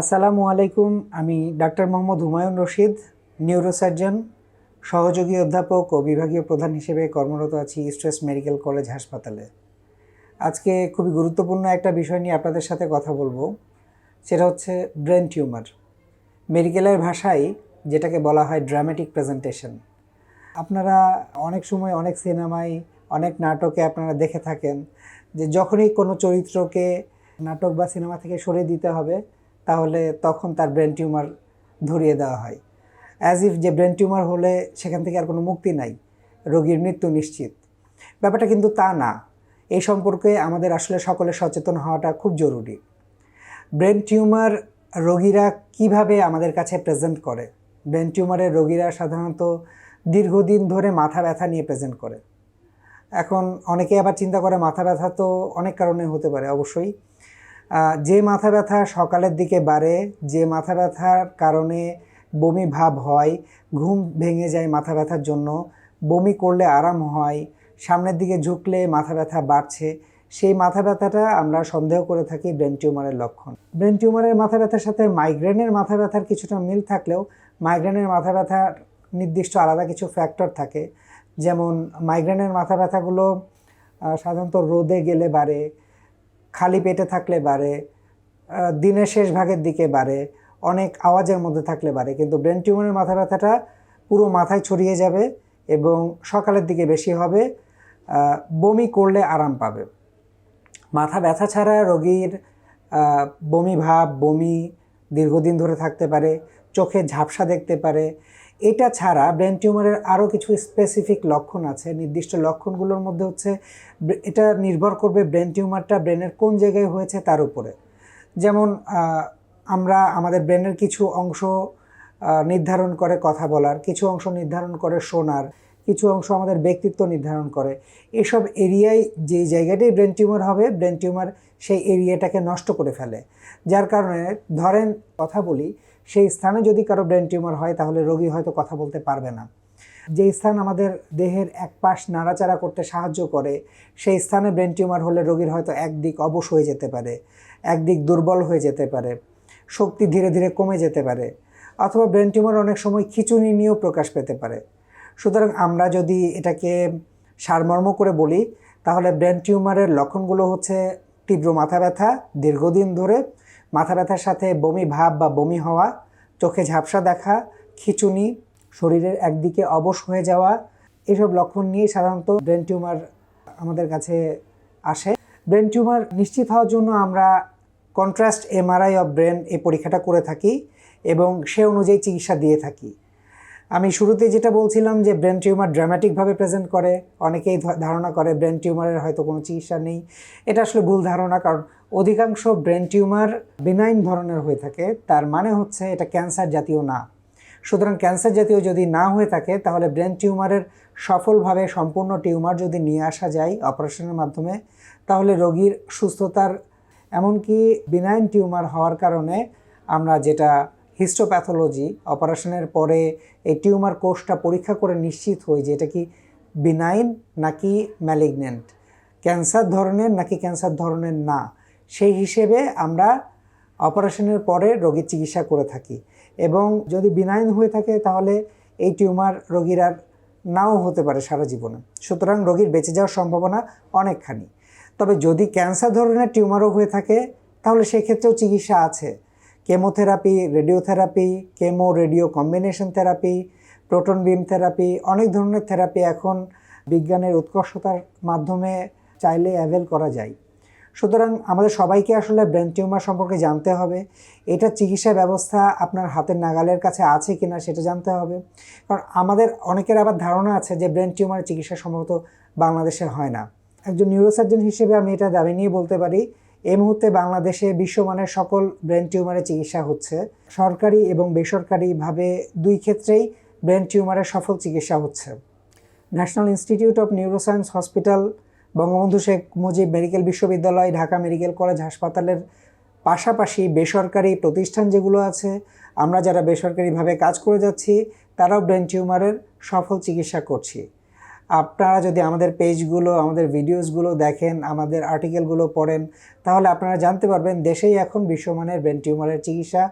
আসসালামু আলাইকুম, আমি ডাক্তার মোহাম্মদ হুমায়ুন রশিদ নিউরোসার্জন সহযোগী অধ্যাপক ও বিভাগীয় প্রধান হিসেবে কর্মরত আছি স্ট্রেস মেডিকেল কলেজ হাসপাতালে। আজকে খুবই গুরুত্বপূর্ণ একটা বিষয় নিয়ে আপনাদের সাথে কথা বলব, সেটা হচ্ছে ব্রেন টিউমার। মেডিকেলের ভাষায় যেটাকে বলা হয় ড্রামেটিক প্রেজেন্টেশন আপনারা অনেক সময় অনেক সিনেমায়, অনেক নাটকে আপনারা দেখে থাকেন যে যখনই কোনো চরিত্রকে নাটক বা সিনেমা থেকে সরিয়ে দিতে হবে তাহলে তখন তার ব্রেন টিউমার ধরিয়ে দেওয়া হয়। অ্যাজ ইফ যে ব্রেন টিউমার হলে সেখান থেকে আর কোনো মুক্তি নাই, রোগীর মৃত্যু নিশ্চিত। ব্যাপারটা কিন্তু তা না। এই সম্পর্কে আমাদের আসলে সকলে সচেতন হওয়াটা খুব জরুরি। ব্রেন টিউমার রোগীরা কীভাবে আমাদের কাছে প্রেজেন্ট করে? ব্রেন টিউমারের রোগীরা সাধারণত দীর্ঘদিন ধরে মাথা ব্যথা নিয়ে প্রেজেন্ট করে। এখন অনেকে আবার চিন্তা করে মাথা ব্যথা তো অনেক কারণে হতে পারে, অবশ্যই। যে মাথা ব্যথা সকালের দিকে বাড়ে, যে মাথা ব্যথার কারণে বমি ভাব হয়, ঘুম ভেঙে যায় মাথা ব্যথার জন্য, বমি করলে আরাম হয়, সামনের দিকে ঝুঁকলে মাথা ব্যথা বাড়ছে, সেই মাথা ব্যথাটা আমরা সন্দেহ করে থাকি ব্রেন টিউমারের লক্ষণ। ব্রেন টিউমারের মাথা ব্যথার সাথে মাইগ্রেনের মাথা ব্যথার কিছুটা মিল থাকলেও মাইগ্রেনের মাথা ব্যথার নির্দিষ্ট আলাদা কিছু ফ্যাক্টর থাকে, যেমন মাইগ্রেনের মাথা ব্যথাগুলো সাধারণত রোদে গেলে বাড়ে খালি পেটে থাকলে বাড়ে দিনের শেষ ভাগের দিকে বাড়ে, অনেক আওয়াজের মধ্যে থাকলে বাড়ে, কিন্তু ব্রেন টিউমারের মাথা ব্যথাটা পুরো মাথায় ছড়িয়ে যাবে এবং সকালের দিকে বেশি হবে বমি করলে আরাম পাবে। মাথা ব্যথা ছাড়া রোগীর বমি ভাব, বমি দীর্ঘদিন ধরে থাকতে পারে, চোখে ঝাপসা দেখতে পারে এটা ছাড়া ব্রেন টিউমারের আরও কিছু স্পেসিফিক লক্ষণ আছে। নির্দিষ্ট লক্ষণগুলোর মধ্যে হচ্ছে, এটা নির্ভর করবে ব্রেন টিউমারটা ব্রেনের কোন জায়গায় হয়েছে তার উপরে। যেমন আমরা আমাদের ব্রেনের কিছু অংশ নির্ধারণ করে কথা বলার, কিছু অংশ নির্ধারণ করে শোনার, কিছু অংশ আমাদের ব্যক্তিত্ব নির্ধারণ করে। এসব এরিয়ায় যে জায়গাটাই ব্রেন টিউমার হবে, ব্রেন টিউমার সেই এরিয়াটাকে নষ্ট করে ফেলে। যার কারণে, ধরেন কথা বলি সেই স্থানে যদি কারও ব্রেন টিউমার হয়, তাহলে রোগী হয়তো কথা বলতে পারবে না। যে স্থান আমাদের দেহের এক পাশ নাড়াচাড়া করতে সাহায্য করে, সেই স্থানে ব্রেন টিউমার হলে রোগীর হয়তো একদিক অবশ হয়ে যেতে পারে, একদিক দুর্বল হয়ে যেতে পারে, শক্তি ধীরে ধীরে কমে যেতে পারে, অথবা ব্রেন টিউমার অনেক সময় খিচুনি নিয়েও প্রকাশ পেতে পারে। সুতরাং আমরা যদি এটাকে সারমর্ম করে বলি, তাহলে ব্রেন টিউমারের লক্ষণগুলো হচ্ছে তীব্র মাথা ব্যথা, দীর্ঘদিন ধরে মাথা ব্যথার সাথে বমি ভাব বা বমি হওয়া, চোখে ঝাপসা দেখা, খিচুনি, শরীরের একদিকে অবশ হয়ে যাওয়া, এসব লক্ষণ নিয়ে সাধারণত ব্রেন টিউমার আমাদের কাছে আসে। ব্রেন টিউমার নিশ্চিত হওয়ার জন্য আমরা কন্ট্রাস্ট, এমআরআই অফ ব্রেন এই পরীক্ষাটা করে থাকি এবং সে অনুযায়ী চিকিৎসা দিয়ে থাকি। আমি শুরুতে যেটা বলছিলাম যে ব্রেন টিউমার ড্রামাটিকভাবে প্রেজেন্ট করে, অনেকেই ধারণা করে ব্রেন টিউমারের হয়তো কোনো চিকিৎসা নেই। এটা আসলে ভুল ধারণা কারণ অধিকাংশ ব্রেন টিউমার বিনাইন ধরনের হয়ে থাকে, তার মানে হচ্ছে এটা ক্যান্সার জাতীয় না। সুতরাং ক্যান্সার জাতীয় যদি না হয়ে থাকে, তাহলে ব্রেন টিউমারের সফলভাবে সম্পূর্ণ টিউমার যদি নিয়ে আসা যায় অপারেশনের মাধ্যমে, তাহলে রোগীর সুস্থতার এমনকি বিনাইন টিউমার হওয়ার কারণে আমরা যেটা হিস্টোপ্যাথোলজি অপারেশনের পরে এই টিউমার কোষটা পরীক্ষা করে নিশ্চিত হই যে এটা কি বিনাইন নাকি ম্যালিগনেন্ট ক্যান্সার ধরনের নাকি ক্যান্সার ধরনের না। সেই হিসেবে আমরা অপারেশনের পরে রোগীর চিকিৎসা করে থাকি। এবং যদি বিনাইন হয়ে থাকে তাহলে এই টিউমার রোগীর আর নাও হতে পারে সারা জীবনে। সুতরাং রোগীর বেঁচে যাওয়ার সম্ভাবনা অনেকখানি। তবে যদি ক্যান্সার ধরনের টিউমারও হয়ে থাকে, তাহলে সেক্ষেত্রেও চিকিৎসা আছে। Chemotherapy, radiotherapy, chemo, radio combination therapy, proton beam therapy, অনেক ধরনের থেরাপি এখন বিজ্ঞানের উৎকর্ষতার মাধ্যমে চাইলে অ্যাভেল করা যায়। সুতরাং আমাদের সবাইকে আসলে ব্রেন টিউমার সম্পর্কে জানতে হবে। এটা চিকিৎসা ব্যবস্থা আপনার হাতের নাগালের কাছে আছে কি না সেটা জানতে হবে। কারণ আমাদের অনেকের আবার ধারণা আছে যে ব্রেন টিউমারের চিকিৎসা সম্ভবত বাংলাদেশে হয় না। একজন নিউরোসার্জন হিসেবে আমি এটা দাবি নিয়ে বলতে পারি এই মুহূর্তে বাংলাদেশে বিশ্বমানের সকল ব্রেন টিউমারের চিকিৎসা হচ্ছে। সরকারি এবং বেসরকারিভাবে দুই ক্ষেত্রেই ব্রেন টিউমারের সফল চিকিৎসা হচ্ছে। National Institute of Neuroscience Hospital, Bangabandhu Sheikh Mujib medical বিশ্ববিদ্যালয়, ঢাকা মেডিকেল কলেজ হাসপাতালের পাশাপাশি বেসরকারি প্রতিষ্ঠান যেগুলো আছে, আমরা যারা বেসরকারিভাবে কাজ করে যাচ্ছি, তারাও ব্রেন টিউমারের সফল চিকিৎসা করছি। আপনারা যদি আমাদের পেজগুলো, আমাদের ভিডিওসগুলো দেখেন, আমাদের আর্টিকেলগুলো পড়েন, তাহলে আপনারা জানতে পারবেন দেশেই এখন বিশ্বমানের ব্রেন টিউমারের চিকিৎসা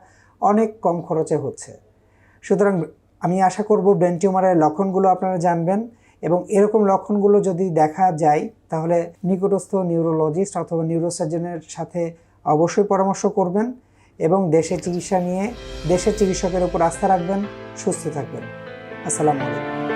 অনেক কম খরচে হচ্ছে। সুতরাং আমি আশা করব ব্রেন টিউমারের লক্ষণগুলো আপনারা জানবেন এবং এরকম লক্ষণগুলো যদি দেখা যায়, তাহলে নিকটস্থ নিউরোলজিস্ট অথবা নিউরোসার্জনের সাথে অবশ্যই পরামর্শ করবেন এবং দেশে চিকিৎসা নিয়ে দেশের চিকিৎসকের উপর আস্থা রাখবেন, সুস্থ থাকবেন। আসসালামু আলাইকুম।